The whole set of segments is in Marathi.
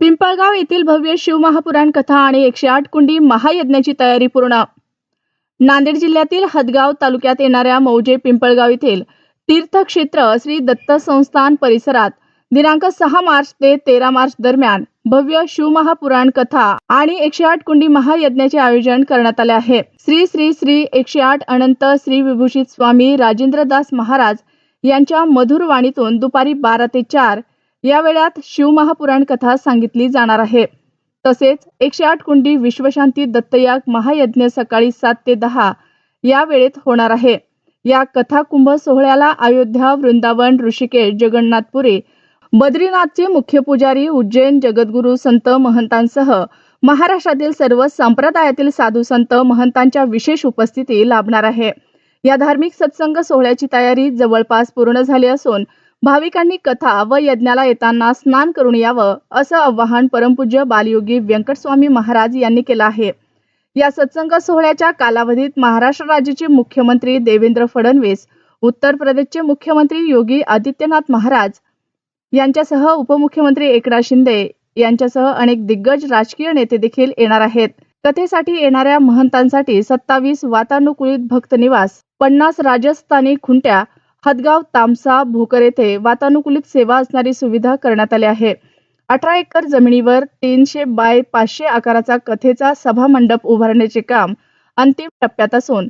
पिंपळगाव येथील भव्य शिवमहापुराण कथा आणि एकशे आठ कुंडी महायज्ञाची तयारी पूर्ण. नांदेड जिल्ह्यातील हदगाव तालुक्यात येणाऱ्या मौजे पिंपळगाव येथील तीर्थक्षेत्र श्री दत्त संस्थान परिसरात दिनांक सहा मार्च ते तेरा मार्च दरम्यान भव्य शिवमहापुराण कथा आणि एकशे आठ कुंडी महायज्ञाचे आयोजन करण्यात आले आहे. श्री श्री श्री एकशे आठ अनंत श्री विभूषित स्वामी राजेंद्रदास महाराज यांच्या मधुर वाणीतून दुपारी बारा ते चार या वेळात शिवमहापुराण कथा सांगितली जाणार आहे. तसेच एकशे आठ कुंडी विश्वशांती दत्तयाग महायज्ञ सकाळी सात ते दहा या वेळेत होणार आहे. या कथा कुंभ सोहळ्याला अयोध्या वृंदावन ऋषिकेश जगन्नाथपुरी बद्रीनाथचे मुख्य पुजारी उज्जैन जगद्गुरू संत महंतांसह महाराष्ट्रातील सर्व संप्रदायातील साधू संत महंतांच्या विशेष उपस्थिती लाभणार आहे. या धार्मिक सत्संग सोहळ्याची तयारी जवळपास पूर्ण झाली असून भाविकांनी कथा व यज्ञाला येताना स्नान करून यावं असं आवाहन परमपूज्य बालयोगी व्यंकटस्वामी महाराज यांनी केलं आहे. या सत्संग सोहळ्याच्या कालावधीत महाराष्ट्र राज्याचे मुख्यमंत्री देवेंद्र फडणवीस उत्तर प्रदेशचे मुख्यमंत्री योगी आदित्यनाथ महाराज यांच्यासह उपमुख्यमंत्री एकनाथ शिंदे यांच्यासह अनेक दिग्गज राजकीय नेते देखील येणार आहेत. कथेसाठी येणाऱ्या महंतांसाठी सत्तावीस वातानुकूलित भक्त निवास पन्नास राजस्थानी खुंट्या हदगाव तामसा भोकर येथे वातानुकूलित सेवा असणारी सुविधा करण्यात आली आहे. अठरा एकर जमिनीवर तीनशे बाय पाचशे आकाराचा कथेचा सभामंडप उभारण्याचे काम अंतिम टप्प्यात असून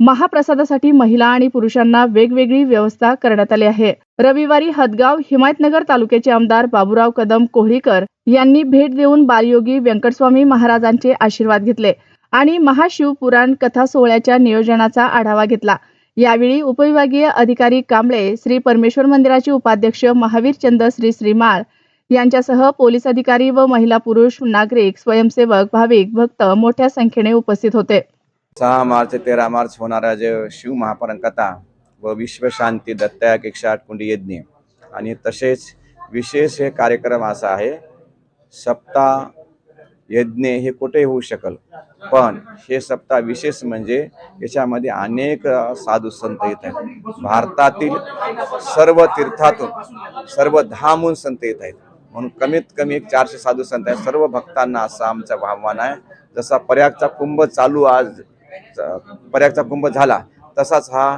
महाप्रसादासाठी महिला आणि पुरुषांना वेगवेगळी व्यवस्था करण्यात आली आहे. रविवारी हदगाव हिमायतनगर तालुक्याचे आमदार बाबुराव कदम कोहळीकर यांनी भेट देऊन बालयोगी व्यंकटस्वामी महाराजांचे आशीर्वाद घेतले आणि महाशिवपुराण कथा सोहळ्याच्या नियोजनाचा आढावा घेतला. यावेळी उपविभागीय अधिकारी कांबळे श्री परमेश्वर मंदिराचे उपाध्यक्ष महावीर चंद श्री श्रीमाळ यांच्यासह पोलीस अधिकारी व महिला पुरुष नागरिक स्वयंसेवक भाविक भक्त मोठ्या संख्येने उपस्थित होते. सहा मार्च ते तेरा मार्च होणाऱ्या जे शिव महापरण कथा व विश्वशांती दत्तायक एकशे आठ कुंडी यज्ञ. आणि तसेच विशेष हे कार्यक्रम असा आहे सप्ताह यज्ञ हे कुठेही होऊ शकल. पण हे सप्ताह विशेष म्हणजे याच्यामध्ये अनेक साधू संत येत आहेत. भारतातील सर्व तीर्थातून सर्व धामून संत येत आहेत. म्हणून कमीत कमी एक चारशे साधू संत आहेत. सर्व भक्तांना असं आमचं आव्हान आहे. जसा पर्यागचा कुंभ चालू आज पर्यागचा कुंभ झाला तसाच हा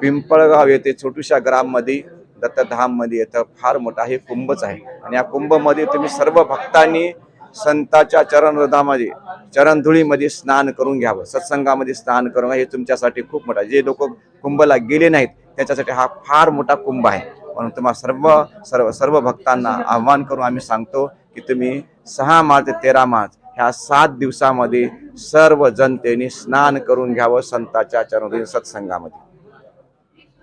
पिंपळगाव येथे छोटूशा ग्राममध्ये दत्तधाममध्ये येतं फार मोठा हे कुंभच आहे. आणि या कुंभमध्ये तुम्ही सर्व भक्तांनी संताच्या चरणरथामध्ये चरणधुळीमध्ये स्नान करून घ्यावं. सत्संगामध्ये स्नान करून हे तुमच्यासाठी खूप मोठा जे लोक कुंभला गेले नाहीत त्याच्यासाठी हा फार मोठा कुंभ आहे. म्हणून तुम्हाला सर्व सर्व सर्व भक्तांना आव्हान करून आम्ही सांगतो की तुम्ही सहा मार्च ते तेरा मार्च ह्या सात दिवसामध्ये सर्व जनतेने स्नान करून घ्यावं संताच्या चरण सत्संगामध्ये.